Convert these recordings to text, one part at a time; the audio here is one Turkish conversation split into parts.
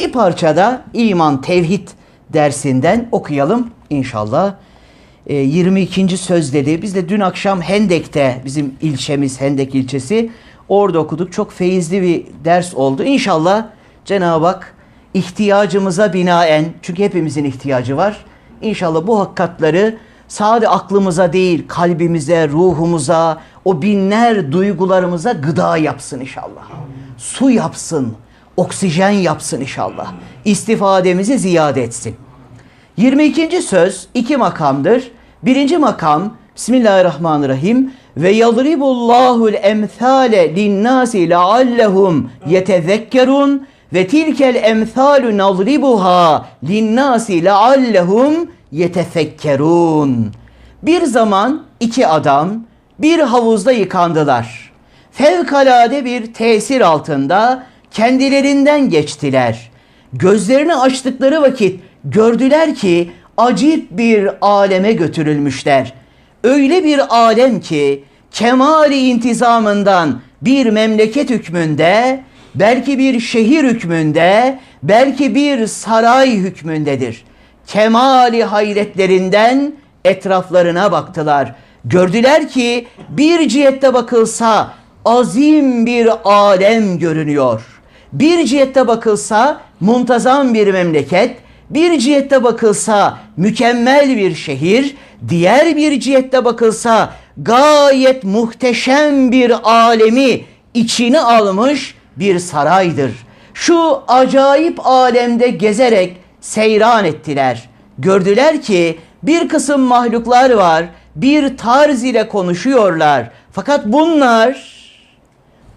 Bir parçada iman, tevhid dersinden okuyalım inşallah. Ee, 22. söz dedi. Biz de dün akşam Hendek'te bizim ilçemiz Hendek ilçesi orada okuduk. Çok feyizli bir ders oldu. İnşallah Cenab-ı Hak ihtiyacımıza binaen çünkü hepimizin ihtiyacı var. İnşallah bu hakikatları sadece aklımıza değil kalbimize, ruhumuza, o binler duygularımıza gıda yapsın inşallah. Su yapsın, oksijen yapsın inşallah. İstifademizi ziyade etsin. 22. söz iki makamdır. Birinci makam Bismillahirrahmanirrahim ve yadribullahul emsale linnasi leallehum yetezekkerun ve tilkel emsalu nadribuha linnasi leallehum yetefekkerun. Bir zaman iki adam bir havuzda yıkandılar. Fevkalade bir tesir altında kendilerinden geçtiler. Gözlerini açtıkları vakit gördüler ki acip bir aleme götürülmüşler. Öyle bir alem ki kemali intizamından bir memleket hükmünde, belki bir şehir hükmünde, belki bir saray hükmündedir. Kemali hayretlerinden etraflarına baktılar. Gördüler ki bir cihette bakılsa azim bir alem görünüyor. Bir cihette bakılsa muntazam bir memleket, bir cihette bakılsa mükemmel bir şehir, diğer bir cihette bakılsa gayet muhteşem bir alemi içine almış bir saraydır. Şu acayip alemde gezerek seyran ettiler. Gördüler ki bir kısım mahluklar var, bir tarz ile konuşuyorlar. Fakat bunlar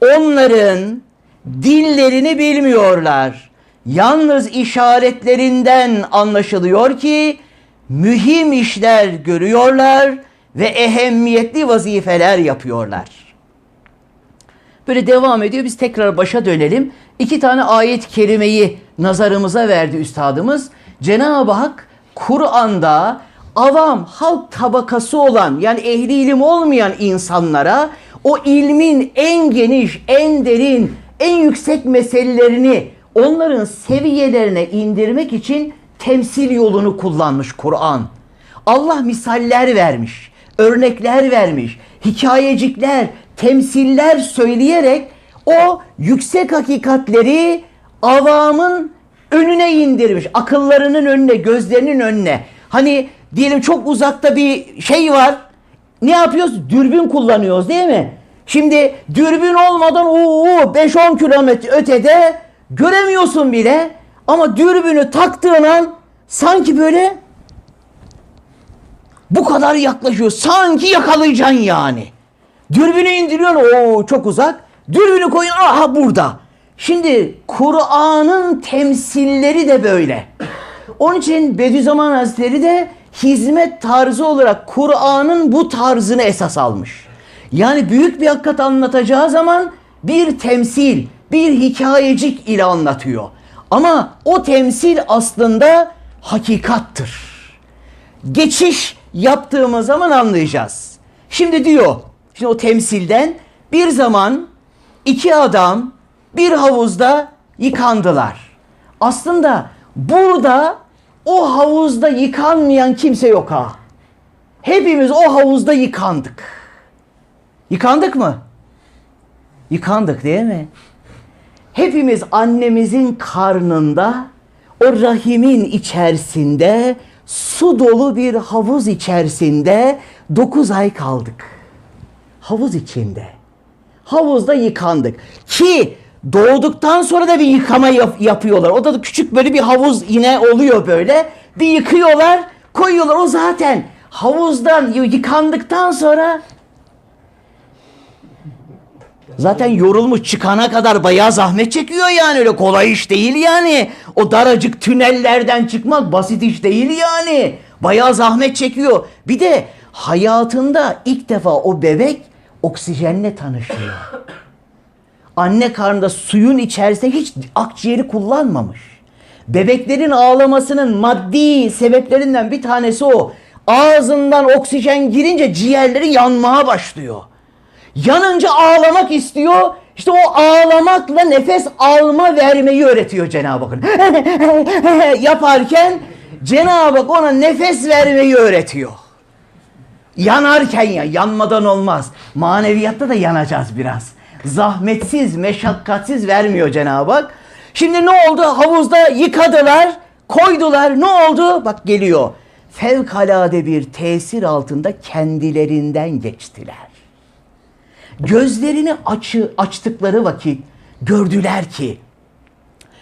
onların dillerini bilmiyorlar. Yalnız işaretlerinden anlaşılıyor ki mühim işler görüyorlar ve ehemmiyetli vazifeler yapıyorlar. Böyle devam ediyor. Biz tekrar başa dönelim. İki tane ayet kelimeyi nazarımıza verdi üstadımız. Cenab-ı Hak Kur'an'da avam halk tabakası olan yani ehli ilim olmayan insanlara o ilmin en geniş, en derin, en yüksek meselelerini onların seviyelerine indirmek için temsil yolunu kullanmış Kur'an. Allah misaller vermiş, örnekler vermiş, hikayecikler, temsiller söyleyerek o yüksek hakikatleri avamın önüne indirmiş. Akıllarının önüne, gözlerinin önüne. Hani diyelim çok uzakta bir şey var. Ne yapıyoruz? Dürbün kullanıyoruz değil mi? Şimdi dürbün olmadan o 5-10 kilometre ötede göremiyorsun bile. Ama dürbünü taktığın an sanki böyle bu kadar yaklaşıyor. Sanki yakalayacaksın yani. Dürbünü indiriyorsun. Oo çok uzak. Dürbünü koyun. Aha burada. Şimdi Kur'an'ın temsilleri de böyle. Onun için Bediüzzaman Hazretleri de hizmet tarzı olarak Kur'an'ın bu tarzını esas almış. Yani büyük bir hakikat anlatacağı zaman bir temsil, bir hikayecik ile anlatıyor. Ama o temsil aslında hakikattır. Geçiş yaptığımız zaman anlayacağız. Şimdi diyor, şimdi o temsilden bir zaman iki adam bir havuzda yıkandılar. Aslında burada o havuzda yıkanmayan kimse yok ha. Hepimiz o havuzda yıkandık. Yıkandık mı? Yıkandık değil mi? Hepimiz annemizin karnında o rahimin içerisinde su dolu bir havuz içerisinde 9 ay kaldık. Havuz içinde. Havuzda yıkandık. Ki doğduktan sonra da bir yıkama yap- yapıyorlar. O da küçük böyle bir havuz yine oluyor böyle. Bir yıkıyorlar, koyuyorlar. O zaten havuzdan yıkandıktan sonra Zaten yorulmuş çıkana kadar bayağı zahmet çekiyor yani öyle kolay iş değil yani. O daracık tünellerden çıkmak basit iş değil yani. Bayağı zahmet çekiyor. Bir de hayatında ilk defa o bebek oksijenle tanışıyor. Anne karnında suyun içerisinde hiç akciğeri kullanmamış. Bebeklerin ağlamasının maddi sebeplerinden bir tanesi o. Ağzından oksijen girince ciğerleri yanmaya başlıyor. Yanınca ağlamak istiyor. İşte o ağlamakla nefes alma vermeyi öğretiyor Cenab-ı Hak. Yaparken Cenab-ı Hak ona nefes vermeyi öğretiyor. Yanarken ya, yanmadan olmaz. Maneviyatta da yanacağız biraz. Zahmetsiz, meşakkatsiz vermiyor Cenab-ı Hak. Şimdi ne oldu? Havuzda yıkadılar, koydular. Ne oldu? Bak geliyor. Fevkalade bir tesir altında kendilerinden geçtiler. Gözlerini açı, açtıkları vakit gördüler ki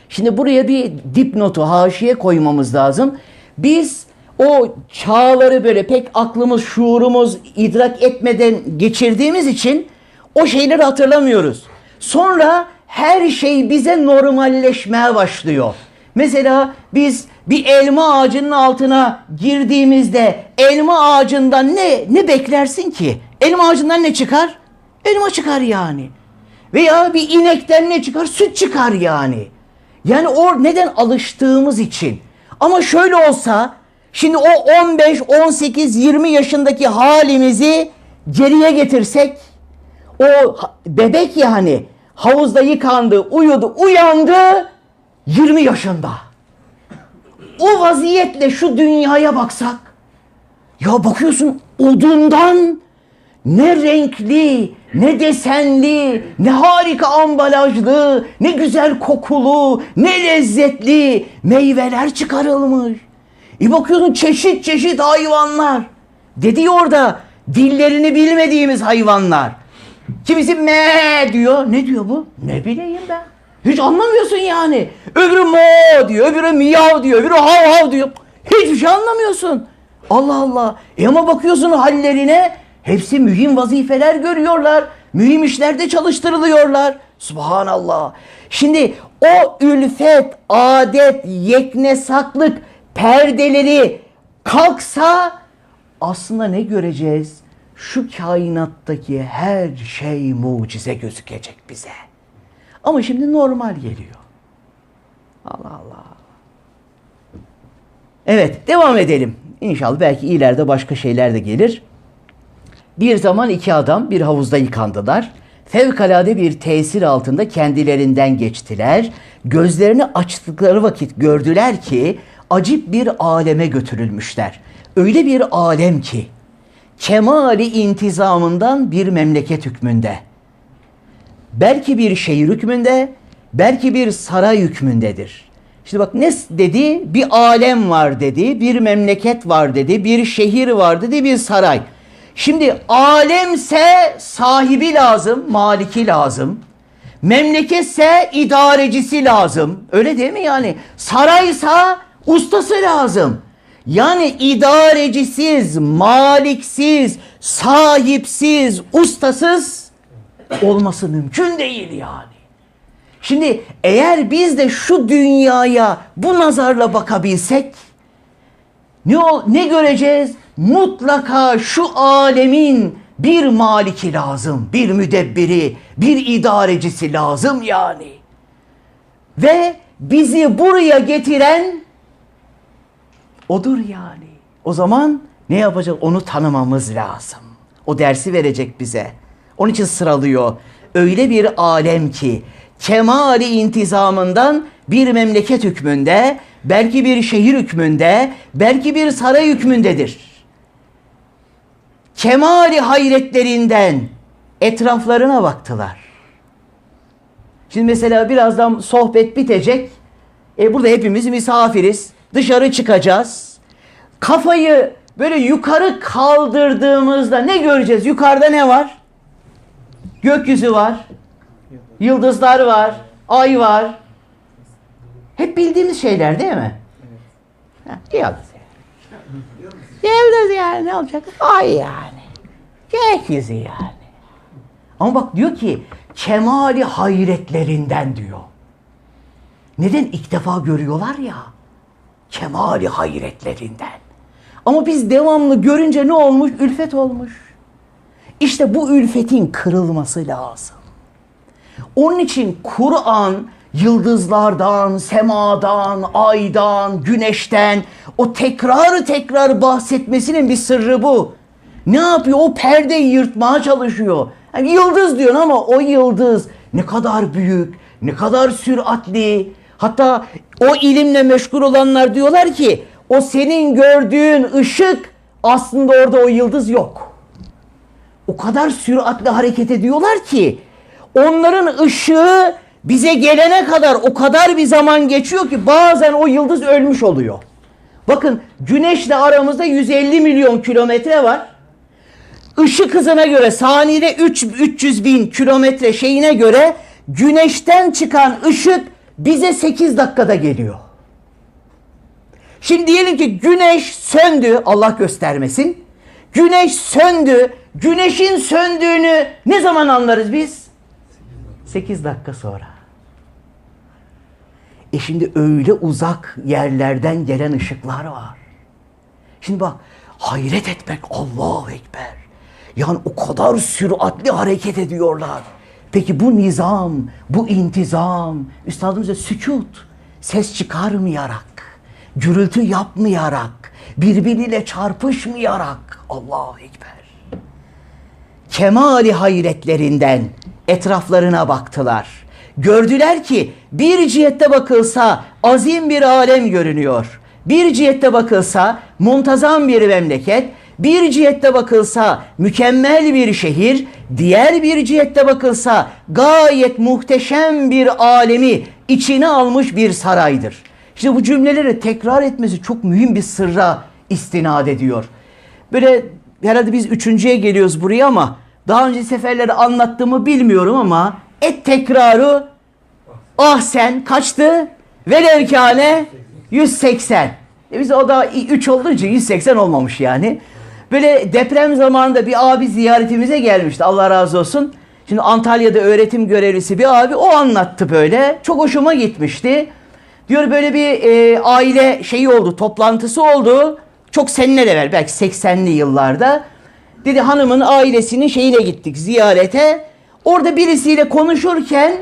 Şimdi buraya bir dipnotu, haşiye koymamız lazım. Biz o çağları böyle pek aklımız, şuurumuz idrak etmeden geçirdiğimiz için o şeyleri hatırlamıyoruz. Sonra her şey bize normalleşmeye başlıyor. Mesela biz bir elma ağacının altına girdiğimizde elma ağacından ne ne beklersin ki? Elma ağacından ne çıkar? Elma çıkar yani. Veya bir inekten ne çıkar? Süt çıkar yani. Yani o neden alıştığımız için. Ama şöyle olsa şimdi o 15, 18, 20 yaşındaki halimizi geriye getirsek o bebek yani havuzda yıkandı, uyudu, uyandı 20 yaşında. O vaziyetle şu dünyaya baksak ya bakıyorsun odundan ne renkli, ne desenli, ne harika ambalajlı, ne güzel kokulu, ne lezzetli meyveler çıkarılmış. E bakıyorsun çeşit çeşit hayvanlar. Dedi orada dillerini bilmediğimiz hayvanlar. Kimisi me diyor. Ne diyor bu? Ne bileyim ben. Hiç anlamıyorsun yani. Öbürü mo diyor, öbürü miyav diyor, öbürü hav hav diyor. Hiçbir şey anlamıyorsun. Allah Allah. E ama bakıyorsun hallerine hepsi mühim vazifeler görüyorlar. Mühim işlerde çalıştırılıyorlar. Subhanallah. Şimdi o ülfet, adet, yeknesaklık perdeleri kalksa aslında ne göreceğiz? Şu kainattaki her şey mucize gözükecek bize. Ama şimdi normal geliyor. Allah Allah. Evet devam edelim. İnşallah belki ileride başka şeyler de gelir. Bir zaman iki adam bir havuzda yıkandılar. Fevkalade bir tesir altında kendilerinden geçtiler. Gözlerini açtıkları vakit gördüler ki acip bir aleme götürülmüşler. Öyle bir alem ki kemali intizamından bir memleket hükmünde. Belki bir şehir hükmünde, belki bir saray hükmündedir. Şimdi bak ne dedi? Bir alem var dedi, bir memleket var dedi, bir şehir var dedi, bir saray. Şimdi alemse sahibi lazım, maliki lazım. Memleketse idarecisi lazım. Öyle değil mi yani? Saraysa ustası lazım. Yani idarecisiz, maliksiz, sahipsiz, ustasız olması mümkün değil yani. Şimdi eğer biz de şu dünyaya bu nazarla bakabilsek ne ol, ne göreceğiz? Mutlaka şu alemin bir maliki lazım, bir müdebbiri, bir idarecisi lazım yani. Ve bizi buraya getiren odur yani. O zaman ne yapacak? Onu tanımamız lazım. O dersi verecek bize. Onun için sıralıyor. Öyle bir alem ki kemali intizamından bir memleket hükmünde, belki bir şehir hükmünde, belki bir saray hükmündedir. Kemali hayretlerinden etraflarına baktılar. Şimdi mesela birazdan sohbet bitecek. E burada hepimiz misafiriz. Dışarı çıkacağız. Kafayı böyle yukarı kaldırdığımızda ne göreceğiz? Yukarıda ne var? Gökyüzü var. Yıldızlar var. Ay var. Hep bildiğimiz şeyler değil mi? Ha, Yıldız yani. Yıldız yani ne olacak? Ay yani. Gökyüzü yani. Ama bak diyor ki kemali hayretlerinden diyor. Neden ilk defa görüyorlar ya? Kemali hayretlerinden. Ama biz devamlı görünce ne olmuş? Ülfet olmuş. İşte bu ülfetin kırılması lazım. Onun için Kur'an yıldızlardan, semadan, aydan, güneşten o tekrarı tekrar bahsetmesinin bir sırrı bu. Ne yapıyor? O perdeyi yırtmaya çalışıyor. Yani yıldız diyorsun ama o yıldız ne kadar büyük, ne kadar süratli. Hatta o ilimle meşgul olanlar diyorlar ki o senin gördüğün ışık aslında orada o yıldız yok. O kadar süratli hareket ediyorlar ki onların ışığı bize gelene kadar o kadar bir zaman geçiyor ki bazen o yıldız ölmüş oluyor. Bakın güneşle aramızda 150 milyon kilometre var. Işık hızına göre saniyede 3, 300 bin kilometre şeyine göre güneşten çıkan ışık bize 8 dakikada geliyor. Şimdi diyelim ki güneş söndü Allah göstermesin. Güneş söndü. Güneşin söndüğünü ne zaman anlarız biz? 8 dakika sonra. E şimdi öyle uzak yerlerden gelen ışıklar var. Şimdi bak hayret etmek Allahu Ekber. Yani o kadar süratli hareket ediyorlar. Peki bu nizam, bu intizam, üstadımız da sükut, ses çıkarmayarak, gürültü yapmayarak, birbiriyle çarpışmayarak Allahu Ekber. Kemali hayretlerinden etraflarına baktılar. Gördüler ki bir cihette bakılsa azim bir alem görünüyor. Bir cihette bakılsa muntazam bir memleket, bir cihette bakılsa mükemmel bir şehir, diğer bir cihette bakılsa gayet muhteşem bir alemi içine almış bir saraydır. İşte bu cümleleri tekrar etmesi çok mühim bir sırra istinad ediyor. Böyle herhalde biz üçüncüye geliyoruz buraya ama daha önce seferleri anlattığımı bilmiyorum ama et tekrarı ah sen kaçtı? Velevkane 180. E biz o da 3 olduğu için 180 olmamış yani. Böyle deprem zamanında bir abi ziyaretimize gelmişti. Allah razı olsun. Şimdi Antalya'da öğretim görevlisi bir abi o anlattı böyle. Çok hoşuma gitmişti. Diyor böyle bir e, aile şeyi oldu, toplantısı oldu. Çok seneler evvel belki 80'li yıllarda. Dedi hanımın ailesinin şeyine gittik ziyarete. Orada birisiyle konuşurken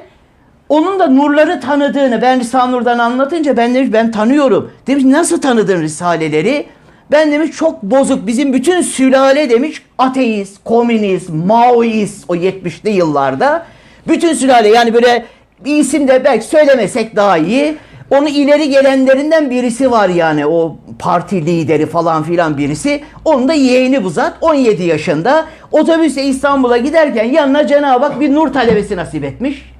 onun da nurları tanıdığını ben Risale-i Nur'dan anlatınca ben demiş ben tanıyorum. Demiş nasıl tanıdın Risaleleri? Ben demiş çok bozuk bizim bütün sülale demiş ateist, komünist, maoist o 70'li yıllarda. Bütün sülale yani böyle bir isim de belki söylemesek daha iyi. Onu ileri gelenlerinden birisi var yani o parti lideri falan filan birisi. Onun da yeğeni bu zat 17 yaşında. Otobüse İstanbul'a giderken yanına Cenab-ı Hak bir nur talebesi nasip etmiş.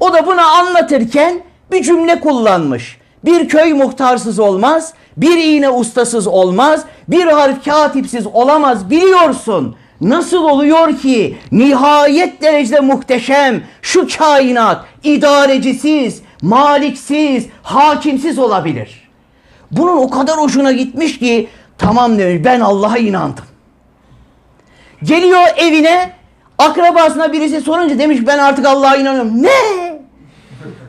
O da buna anlatırken bir cümle kullanmış. Bir köy muhtarsız olmaz, bir iğne ustasız olmaz, bir harf katipsiz olamaz biliyorsun. Nasıl oluyor ki nihayet derecede muhteşem şu kainat idarecisiz, maliksiz, hakimsiz olabilir. Bunun o kadar hoşuna gitmiş ki tamam demiş ben Allah'a inandım. Geliyor evine akrabasına birisi sorunca demiş ben artık Allah'a inanıyorum. Ne?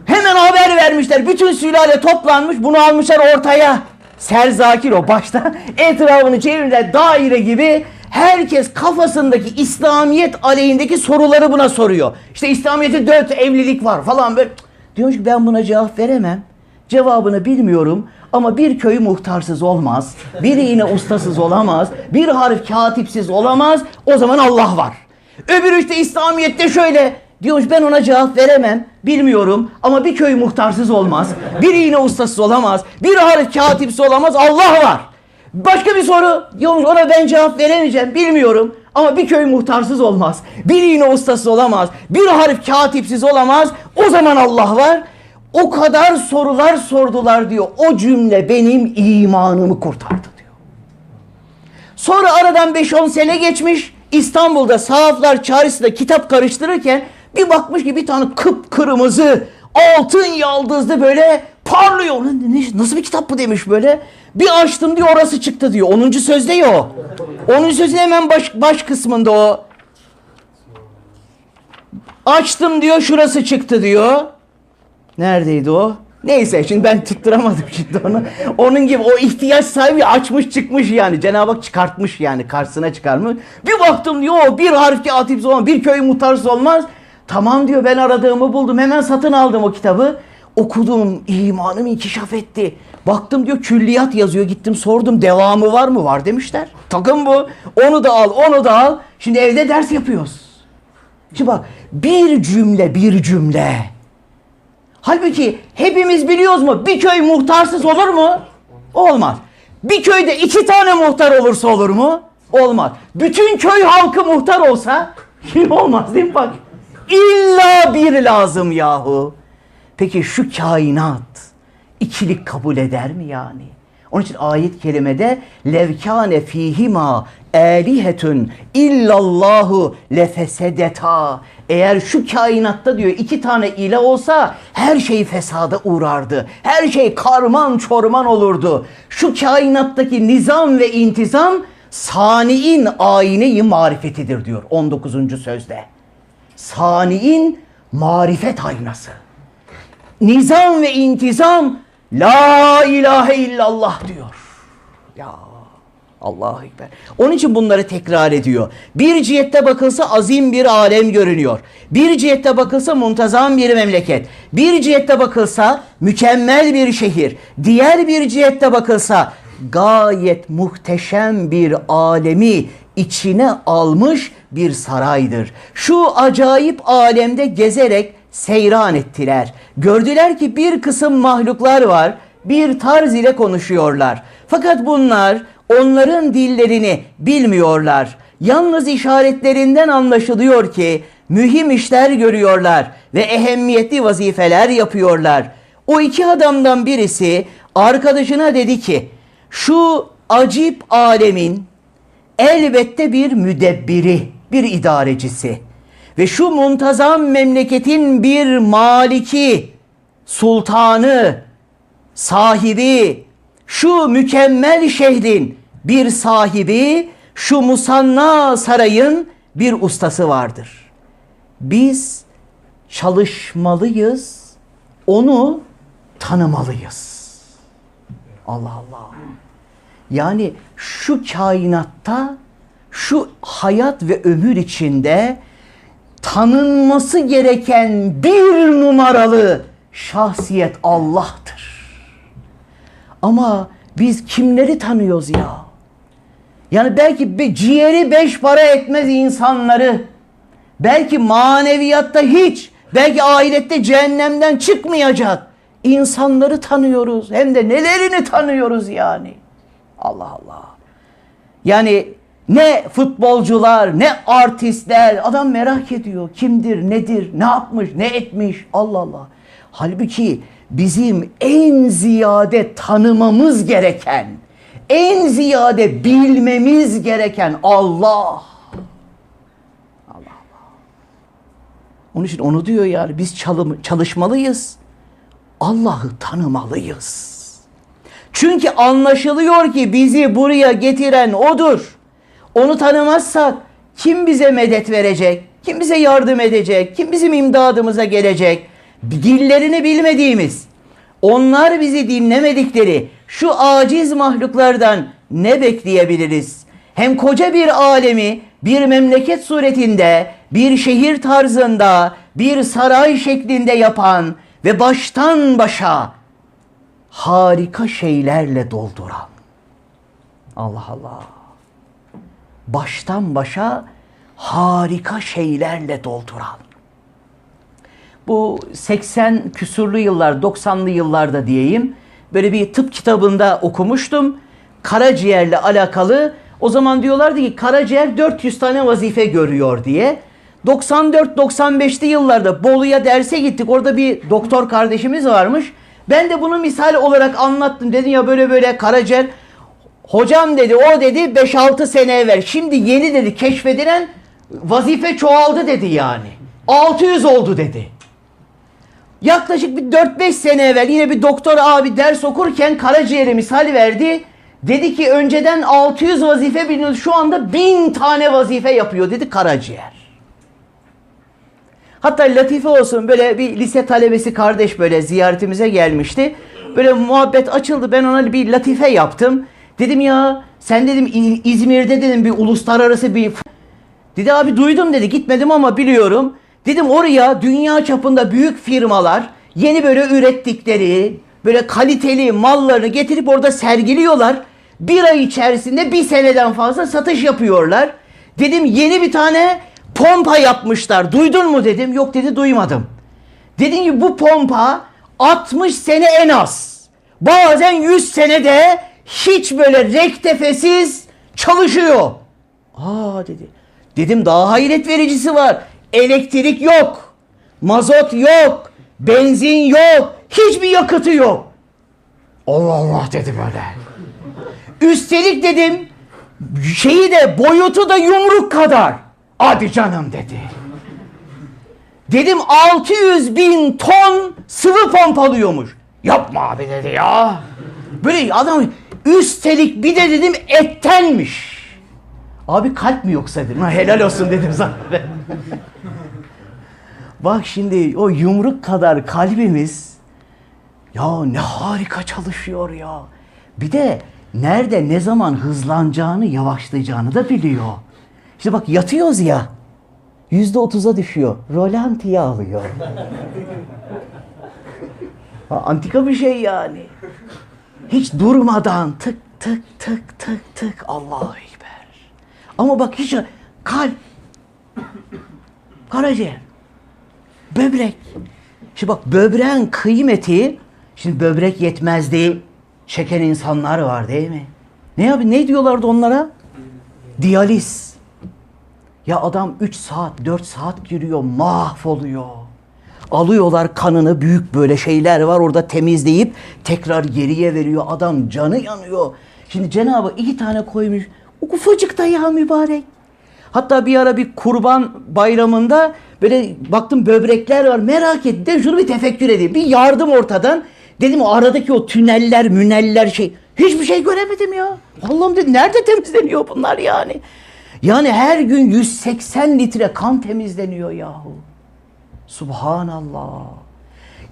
Hemen haber vermişler. Bütün sülale toplanmış. Bunu almışlar ortaya. Serzakir o başta. Etrafını çevirmişler daire gibi. Herkes kafasındaki İslamiyet aleyhindeki soruları buna soruyor. İşte İslamiyet'te dört evlilik var falan böyle. Diyormuş ki ben buna cevap veremem. Cevabını bilmiyorum ama bir köy muhtarsız olmaz. Bir iğne ustasız olamaz. Bir harf katipsiz olamaz. O zaman Allah var. Öbürü işte İslamiyet'te şöyle diyormuş ben ona cevap veremem. Bilmiyorum ama bir köy muhtarsız olmaz. Bir iğne ustasız olamaz. Bir harf katipsiz olamaz. Allah var. Başka bir soru diyormuş ona ben cevap veremeyeceğim. Bilmiyorum ama bir köy muhtarsız olmaz. Bir iğne ustasız olamaz. Bir harf katipsiz olamaz. O zaman Allah var. O kadar sorular sordular diyor. O cümle benim imanımı kurtardı diyor. Sonra aradan 5-10 sene geçmiş. İstanbul'da sahaflar çarşısında kitap karıştırırken bir bakmış ki bir tane kıpkırmızı altın yaldızlı böyle parlıyor. Nasıl bir kitap bu demiş böyle. Bir açtım diyor orası çıktı diyor. 10. sözde ya o. 10. sözün hemen baş, baş kısmında o. Açtım diyor şurası çıktı diyor. Neredeydi o? Neyse şimdi ben tutturamadım şimdi onu. Onun gibi o ihtiyaç sahibi açmış çıkmış yani. Cenab-ı Hak çıkartmış yani karşısına çıkarmış. Bir baktım diyor bir harf katipsiz olmaz, bir köy muhtarsız olmaz. Tamam diyor ben aradığımı buldum. Hemen satın aldım o kitabı. Okudum, imanım inkişaf etti. Baktım diyor külliyat yazıyor. Gittim sordum devamı var mı? Var demişler. Takım bu. Onu da al, onu da al. Şimdi evde ders yapıyoruz. Şimdi bak bir cümle bir cümle. Halbuki hepimiz biliyoruz mu? Bir köy muhtarsız olur mu? Olmaz. Bir köyde iki tane muhtar olursa olur mu? Olmaz. Bütün köy halkı muhtar olsa olmaz değil mi bak? İlla bir lazım yahu. Peki şu kainat ikilik kabul eder mi yani? Onun için ayet kerimede levkane fihima alihetun illallahu lefesedeta eğer şu kainatta diyor iki tane ilah olsa her şey fesada uğrardı. Her şey karman çorman olurdu. Şu kainattaki nizam ve intizam saniin ayine-i marifetidir diyor 19. sözde. Saniin marifet aynası nizam ve intizam la ilahe illallah diyor. Ya Allahu Ekber. Onun için bunları tekrar ediyor. Bir cihette bakılsa azim bir alem görünüyor. Bir cihette bakılsa muntazam bir memleket. Bir cihette bakılsa mükemmel bir şehir. Diğer bir cihette bakılsa gayet muhteşem bir alemi içine almış bir saraydır. Şu acayip alemde gezerek seyran ettiler. Gördüler ki bir kısım mahluklar var, bir tarz ile konuşuyorlar. Fakat bunlar onların dillerini bilmiyorlar. Yalnız işaretlerinden anlaşılıyor ki mühim işler görüyorlar ve ehemmiyetli vazifeler yapıyorlar. O iki adamdan birisi arkadaşına dedi ki şu acip alemin elbette bir müdebbiri, bir idarecisi ve şu muntazam memleketin bir maliki, sultanı, sahibi, şu mükemmel şehrin bir sahibi, şu musanna sarayın bir ustası vardır. Biz çalışmalıyız, onu tanımalıyız. Allah Allah. Yani şu kainatta, şu hayat ve ömür içinde tanınması gereken bir numaralı şahsiyet Allah'tır. Ama biz kimleri tanıyoruz ya? Yani belki bir ciğeri beş para etmez insanları, belki maneviyatta hiç, belki ahirette cehennemden çıkmayacak insanları tanıyoruz. Hem de nelerini tanıyoruz yani. Allah Allah. Yani ne futbolcular, ne artistler. Adam merak ediyor. Kimdir, nedir, ne yapmış, ne etmiş. Allah Allah. Halbuki bizim en ziyade tanımamız gereken, en ziyade bilmemiz gereken Allah. Allah Allah. Onun için onu diyor yani biz çalım, çalışmalıyız. Allah'ı tanımalıyız. Çünkü anlaşılıyor ki bizi buraya getiren odur. Onu tanımazsak kim bize medet verecek? Kim bize yardım edecek? Kim bizim imdadımıza gelecek? Dillerini bilmediğimiz, onlar bizi dinlemedikleri şu aciz mahluklardan ne bekleyebiliriz? Hem koca bir alemi bir memleket suretinde, bir şehir tarzında, bir saray şeklinde yapan ve baştan başa harika şeylerle dolduran. Allah Allah baştan başa harika şeylerle dolduran. Bu 80 küsurlu yıllar, 90'lı yıllarda diyeyim. Böyle bir tıp kitabında okumuştum. Karaciğerle alakalı. O zaman diyorlardı ki karaciğer 400 tane vazife görüyor diye. 94-95'li yıllarda Bolu'ya derse gittik. Orada bir doktor kardeşimiz varmış. Ben de bunu misal olarak anlattım. Dedim ya böyle böyle karaciğer Hocam dedi o dedi 5-6 sene evvel. Şimdi yeni dedi keşfedilen vazife çoğaldı dedi yani. 600 oldu dedi. Yaklaşık bir 4-5 sene evvel yine bir doktor abi ders okurken karaciğere misal verdi. Dedi ki önceden 600 vazife biliniyordu şu anda 1000 tane vazife yapıyor dedi karaciğer. Hatta latife olsun böyle bir lise talebesi kardeş böyle ziyaretimize gelmişti. Böyle muhabbet açıldı ben ona bir latife yaptım. Dedim ya sen dedim İzmir'de dedim bir uluslararası bir Dedi abi duydum dedi gitmedim ama biliyorum. Dedim oraya dünya çapında büyük firmalar yeni böyle ürettikleri böyle kaliteli mallarını getirip orada sergiliyorlar. Bir ay içerisinde bir seneden fazla satış yapıyorlar. Dedim yeni bir tane Pompa yapmışlar. Duydun mu dedim. Yok dedi duymadım. Dedim ki bu pompa 60 sene en az. Bazen 100 sene de hiç böyle rektefesiz çalışıyor. Aa dedi. Dedim daha hayret vericisi var. Elektrik yok. Mazot yok. Benzin yok. Hiçbir yakıtı yok. Allah Allah dedi böyle. Üstelik dedim şeyi de boyutu da yumruk kadar. Hadi canım dedi. Dedim 600 bin ton sıvı pompalıyormuş. Yapma abi dedi ya. Böyle adam üstelik bir de dedim ettenmiş. Abi kalp mi yoksa dedim. Ha, helal olsun dedim sana. Bak şimdi o yumruk kadar kalbimiz ya ne harika çalışıyor ya. Bir de nerede ne zaman hızlanacağını yavaşlayacağını da biliyor. İşte bak yatıyoruz ya. Yüzde otuza düşüyor. Rolantiye alıyor. Antika bir şey yani. Hiç durmadan tık tık tık tık tık Allahu Ekber. Ama bak hiç kalp, karaciğer, böbrek. Şimdi bak böbreğin kıymeti, şimdi böbrek yetmez değil, çeken insanlar var değil mi? Ne abi ne diyorlardı onlara? Diyaliz. Ya adam 3 saat, 4 saat giriyor, mahvoluyor. Alıyorlar kanını, büyük böyle şeyler var orada temizleyip tekrar geriye veriyor. Adam canı yanıyor. Şimdi Cenab-ı iki tane koymuş. Ufacık da ya mübarek. Hatta bir ara bir kurban bayramında böyle baktım böbrekler var merak ettim şunu bir tefekkür edeyim. Bir yardım ortadan. Dedim o aradaki o tüneller müneller şey hiçbir şey göremedim ya. Allah'ım dedim nerede temizleniyor bunlar yani. Yani her gün 180 litre kan temizleniyor yahu. Subhanallah.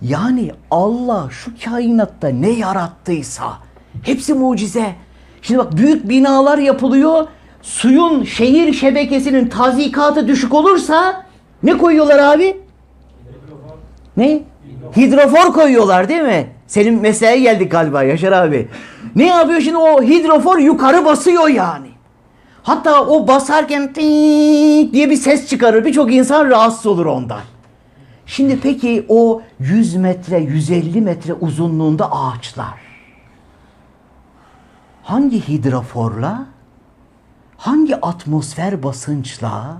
Yani Allah şu kainatta ne yarattıysa hepsi mucize. Şimdi bak büyük binalar yapılıyor. Suyun şehir şebekesinin tazikatı düşük olursa ne koyuyorlar abi? Ne? Hidrofor koyuyorlar değil mi? Senin mesleğe geldik galiba Yaşar abi. Ne yapıyor şimdi o hidrofor yukarı basıyor yani. Hatta o basarken diye bir ses çıkarır. Birçok insan rahatsız olur ondan. Şimdi peki o 100 metre, 150 metre uzunluğunda ağaçlar hangi hidroforla, hangi atmosfer basınçla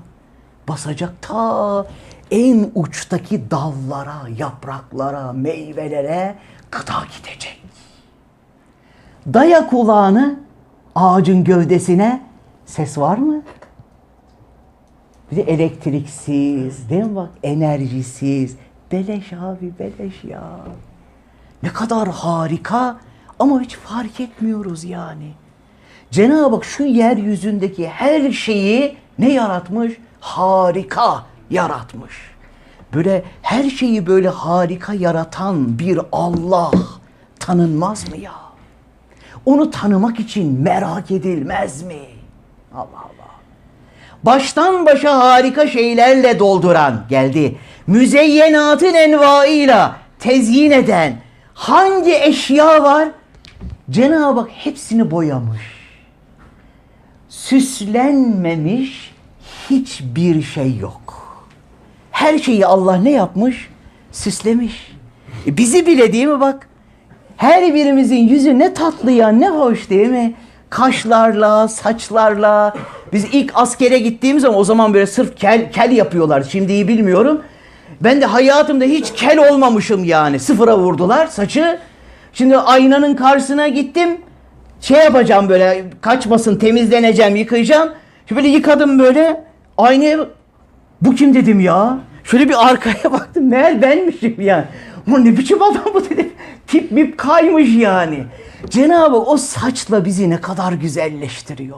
basacak ta en uçtaki dallara, yapraklara, meyvelere gıda gidecek. Daya kulağını ağacın gövdesine ses var mı? Bir de elektriksiz, değil mi bak? Enerjisiz. Beleş abi, beleş ya. Ne kadar harika ama hiç fark etmiyoruz yani. Cenab-ı Hak şu yeryüzündeki her şeyi ne yaratmış? Harika yaratmış. Böyle her şeyi böyle harika yaratan bir Allah tanınmaz mı ya? Onu tanımak için merak edilmez mi? Allah Allah. Baştan başa harika şeylerle dolduran geldi. Müzeyyenatın envaıyla tezyin eden hangi eşya var? Cenab-ı Hak hepsini boyamış. Süslenmemiş hiçbir şey yok. Her şeyi Allah ne yapmış? Süslemiş. E bizi bile değil mi bak? Her birimizin yüzü ne tatlı ya, ne hoş değil mi? Kaşlarla, saçlarla. Biz ilk askere gittiğimiz zaman o zaman böyle sırf kel, kel yapıyorlar. Şimdi iyi bilmiyorum. Ben de hayatımda hiç kel olmamışım yani. Sıfıra vurdular saçı. Şimdi aynanın karşısına gittim. Şey yapacağım böyle kaçmasın temizleneceğim yıkayacağım. Şöyle yıkadım böyle. Aynaya bu kim dedim ya. Şöyle bir arkaya baktım. Meğer benmişim yani. Bu ne biçim adam bu dedim. Tip mip kaymış yani. Cenab-ı o saçla bizi ne kadar güzelleştiriyor.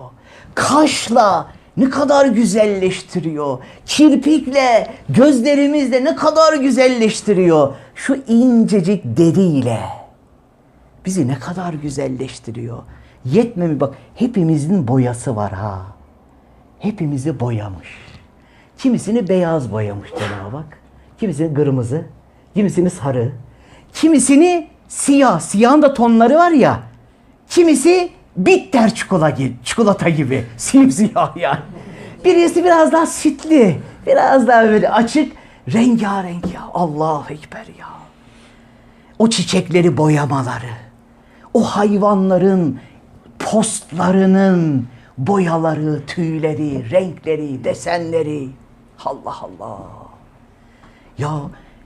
Kaşla ne kadar güzelleştiriyor. Kirpikle, gözlerimizle ne kadar güzelleştiriyor. Şu incecik deriyle bizi ne kadar güzelleştiriyor. Yetmemi bak hepimizin boyası var ha. Hepimizi boyamış. Kimisini beyaz boyamış Cenab-ı Hak. Kimisini kırmızı, kimisini sarı, kimisini siyah. Siyahın da tonları var ya. Kimisi bitter çikolata gibi, çikolata gibi. Simsiyah yani. Birisi biraz daha sütlü, biraz daha böyle açık, rengarenk ya. Allahu Ekber ya. O çiçekleri boyamaları, o hayvanların postlarının boyaları, tüyleri, renkleri, desenleri. Allah Allah. Ya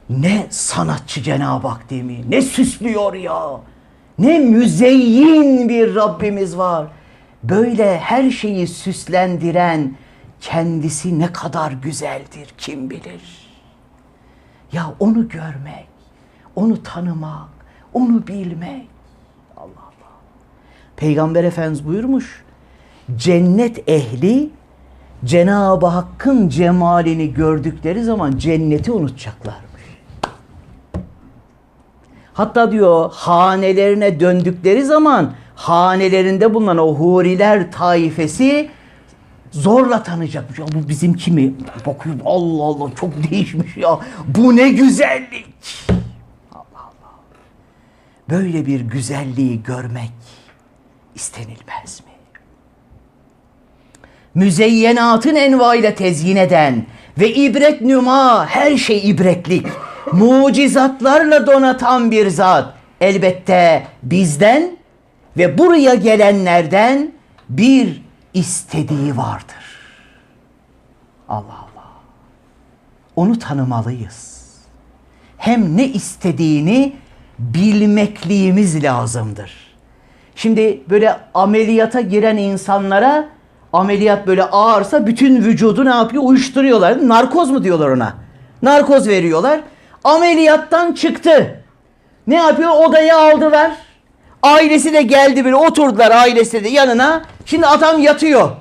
ne sanatçı Cenab-ı Hak değil mi? Ne süslüyor ya. Ne müzeyyin bir Rabbimiz var. Böyle her şeyi süslendiren kendisi ne kadar güzeldir kim bilir. Ya onu görmek, onu tanımak, onu bilmek. Allah Allah. Peygamber Efendimiz buyurmuş. Cennet ehli Cenab-ı Hakk'ın cemalini gördükleri zaman cenneti unutacaklarmış. Hatta diyor hanelerine döndükleri zaman hanelerinde bulunan o huriler taifesi zorla tanıyacakmış. Ya bu bizim kimi? Bakıyorum Allah Allah çok değişmiş ya. Bu ne güzellik. Allah Allah. Böyle bir güzelliği görmek istenilmez mi? müzeyyenatın envaiyle tezyin eden ve ibret nüma her şey ibretlik, mucizatlarla donatan bir zat elbette bizden ve buraya gelenlerden bir istediği vardır. Allah Allah. Onu tanımalıyız. Hem ne istediğini bilmekliğimiz lazımdır. Şimdi böyle ameliyata giren insanlara ameliyat böyle ağırsa bütün vücudu ne yapıyor? Uyuşturuyorlar. Narkoz mu diyorlar ona? Narkoz veriyorlar. Ameliyattan çıktı. Ne yapıyor? Odaya aldılar. Ailesi de geldi böyle oturdular ailesi de yanına. Şimdi adam yatıyor.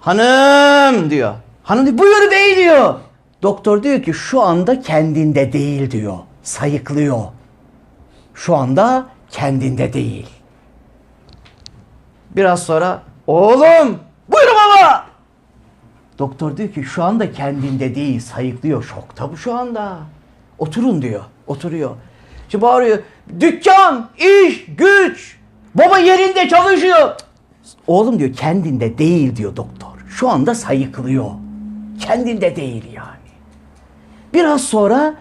Hanım diyor. Hanım diyor buyur bey diyor. Doktor diyor ki şu anda kendinde değil diyor. Sayıklıyor. Şu anda kendinde değil. Biraz sonra oğlum. Doktor diyor ki şu anda kendinde değil sayıklıyor. Şokta bu şu anda. Oturun diyor. Oturuyor. Şimdi bağırıyor. Dükkan, iş, güç. Baba yerinde çalışıyor. Oğlum diyor kendinde değil diyor doktor. Şu anda sayıklıyor. Kendinde değil yani. Biraz sonra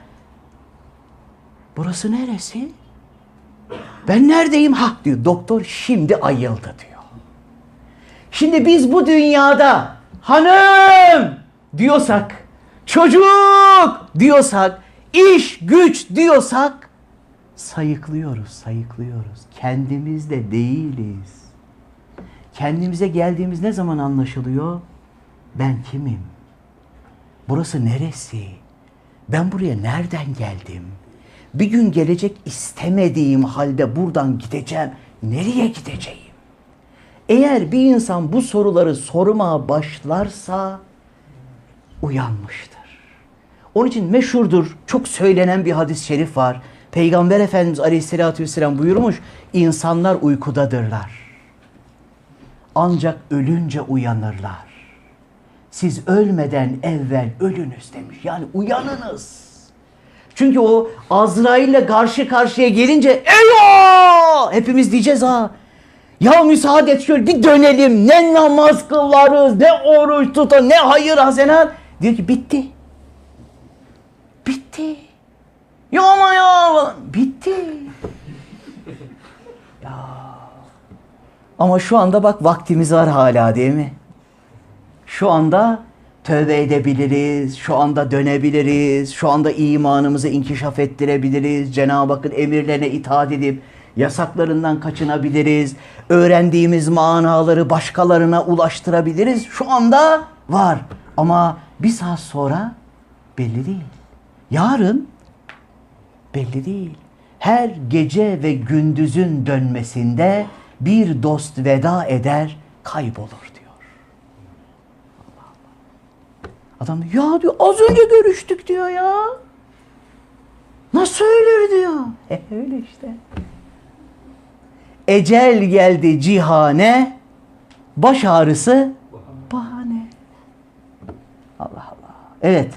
burası neresi? Ben neredeyim? Ha diyor doktor şimdi ayıldı diyor. Şimdi biz bu dünyada hanım diyorsak, çocuk diyorsak, iş güç diyorsak sayıklıyoruz, sayıklıyoruz. Kendimizde değiliz. Kendimize geldiğimiz ne zaman anlaşılıyor? Ben kimim? Burası neresi? Ben buraya nereden geldim? Bir gün gelecek istemediğim halde buradan gideceğim. Nereye gideceğim? Eğer bir insan bu soruları sormaya başlarsa uyanmıştır. Onun için meşhurdur, çok söylenen bir hadis-i şerif var. Peygamber Efendimiz Aleyhisselatü Vesselam buyurmuş, insanlar uykudadırlar. Ancak ölünce uyanırlar. Siz ölmeden evvel ölünüz demiş. Yani uyanınız. Çünkü o Azrail ile karşı karşıya gelince eyvah! Hepimiz diyeceğiz ha. Ya müsaade et şöyle bir dönelim. Ne namaz kılarız, ne oruç tutar, ne hayır hasenat. Diyor ki bitti. Bitti. Ya ama ya. Bitti. Ya. Ama şu anda bak vaktimiz var hala değil mi? Şu anda tövbe edebiliriz, şu anda dönebiliriz, şu anda imanımızı inkişaf ettirebiliriz, Cenab-ı Hakk'ın emirlerine itaat edip yasaklarından kaçınabiliriz, öğrendiğimiz manaları başkalarına ulaştırabiliriz. Şu anda var ama bir saat sonra belli değil. Yarın belli değil. Her gece ve gündüzün dönmesinde bir dost veda eder, kaybolur diyor. Adam diyor, ya diyor az önce görüştük diyor ya. Nasıl ölür diyor. E öyle işte. Ecel geldi cihane, baş ağrısı bahane. Allah Allah. Evet.